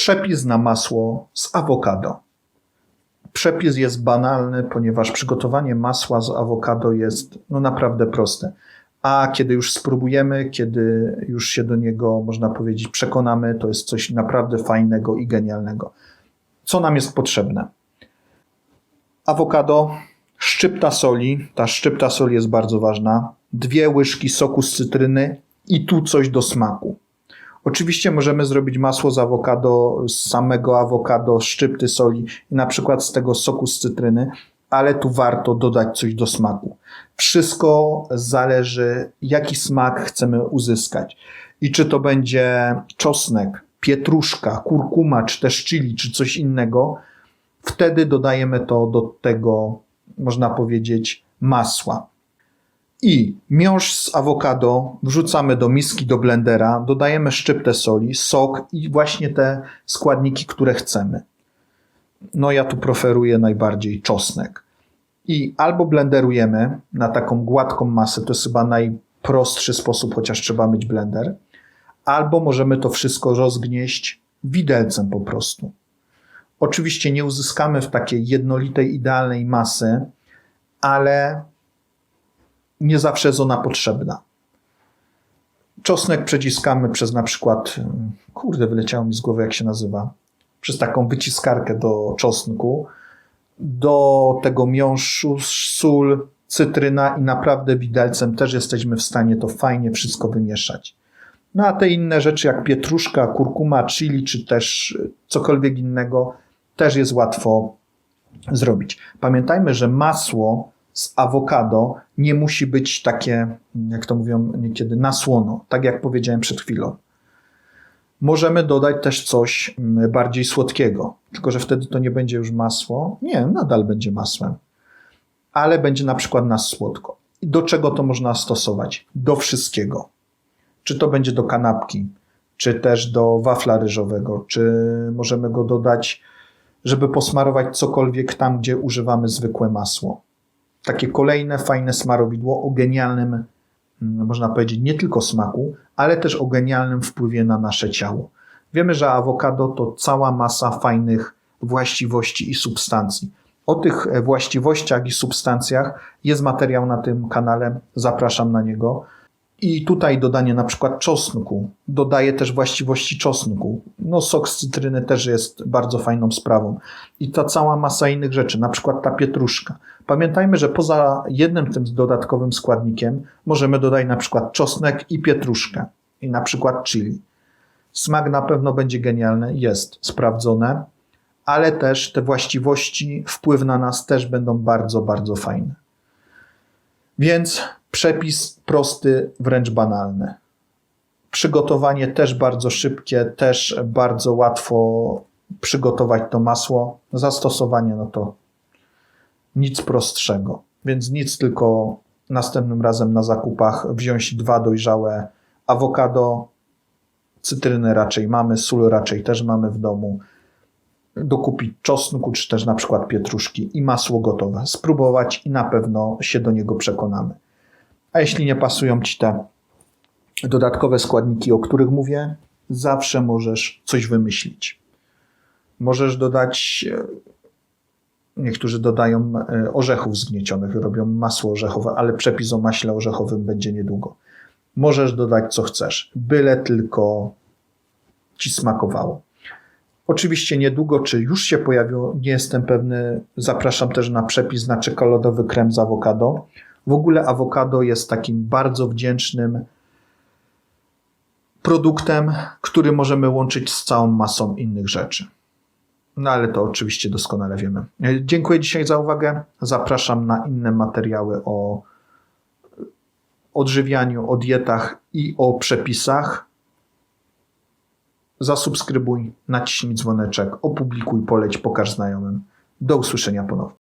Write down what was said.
Przepis na masło z awokado. Przepis jest banalny, ponieważ przygotowanie masła z awokado jest no, naprawdę proste. A kiedy już spróbujemy, kiedy już się do niego, można powiedzieć, przekonamy, to jest coś naprawdę fajnego i genialnego. Co nam jest potrzebne? Awokado, szczypta soli, ta szczypta soli jest bardzo ważna, dwie łyżki soku z cytryny i tu coś do smaku. Oczywiście możemy zrobić masło z awokado, z samego awokado, szczypty soli i na przykład z tego soku z cytryny, ale tu warto dodać coś do smaku. Wszystko zależy, jaki smak chcemy uzyskać. I czy to będzie czosnek, pietruszka, kurkuma, czy też chili, czy coś innego, wtedy dodajemy to do tego, można powiedzieć, masła. I miąższ z awokado wrzucamy do miski, do blendera, dodajemy szczyptę soli, sok i właśnie te składniki, które chcemy. No ja tu preferuję najbardziej czosnek. I albo blenderujemy na taką gładką masę, to jest chyba najprostszy sposób, chociaż trzeba mieć blender, albo możemy to wszystko rozgnieść widelcem po prostu. Oczywiście nie uzyskamy w takiej jednolitej, idealnej masy, ale nie zawsze jest ona potrzebna. Czosnek przeciskamy przez na przykład, kurde, wyleciało mi z głowy, jak się nazywa, przez taką wyciskarkę do czosnku, do tego miąższu, sól, cytryna i naprawdę widelcem też jesteśmy w stanie to fajnie wszystko wymieszać. No a te inne rzeczy jak pietruszka, kurkuma, chili czy też cokolwiek innego też jest łatwo zrobić. Pamiętajmy, że masło z awokado nie musi być takie, jak to mówią niekiedy, na słono, tak jak powiedziałem przed chwilą. Możemy dodać też coś mm, bardziej słodkiego, tylko że wtedy to nie będzie już masło. Nie, nadal będzie masłem, ale będzie na przykład na słodko. I do czego to można stosować? Do wszystkiego. Czy to będzie do kanapki, czy też do wafla ryżowego, czy możemy go dodać, żeby posmarować cokolwiek tam, gdzie używamy zwykłe masło takie kolejne fajne smarowidło o genialnym, mm, można powiedzieć, nie tylko smaku, ale też o genialnym wpływie na nasze ciało. Wiemy, że awokado to cała masa fajnych właściwości i substancji. O tych właściwościach i substancjach jest materiał na tym kanale, zapraszam na niego. I tutaj dodanie na przykład czosnku dodaje też właściwości czosnku. No sok z cytryny też jest bardzo fajną sprawą. I ta cała masa innych rzeczy, na przykład ta pietruszka. Pamiętajmy, że poza jednym tym dodatkowym składnikiem możemy dodać na przykład czosnek i pietruszkę i na przykład chili. Smak na pewno będzie genialny, jest sprawdzone, ale też te właściwości, wpływ na nas też będą bardzo, bardzo fajne. Więc przepis prosty, wręcz banalny. Przygotowanie też bardzo szybkie, też bardzo łatwo przygotować to masło. Zastosowanie, no to nic prostszego. Więc nic, tylko następnym razem na zakupach wziąć dwa dojrzałe awokado, cytryny raczej mamy, sól raczej też mamy w domu, dokupić czosnku, czy też na przykład pietruszki i masło gotowe. Spróbować i na pewno się do niego przekonamy. A jeśli nie pasują Ci te dodatkowe składniki, o których mówię, zawsze możesz coś wymyślić. Możesz dodać, e, niektórzy dodają e, orzechów zgniecionych, robią masło orzechowe, ale przepis o maśle orzechowym będzie niedługo. Możesz dodać co chcesz, byle tylko Ci smakowało. Oczywiście niedługo, czy już się pojawiło, nie jestem pewny. Zapraszam też na przepis na czekoladowy krem z awokado. W ogóle awokado jest takim bardzo wdzięcznym produktem, który możemy łączyć z całą masą innych rzeczy. No ale to oczywiście doskonale wiemy. Dziękuję dzisiaj za uwagę. Zapraszam na inne materiały o odżywianiu, o dietach i o przepisach. Zasubskrybuj, naciśnij dzwoneczek, opublikuj, poleć, pokaż znajomym. Do usłyszenia ponownie.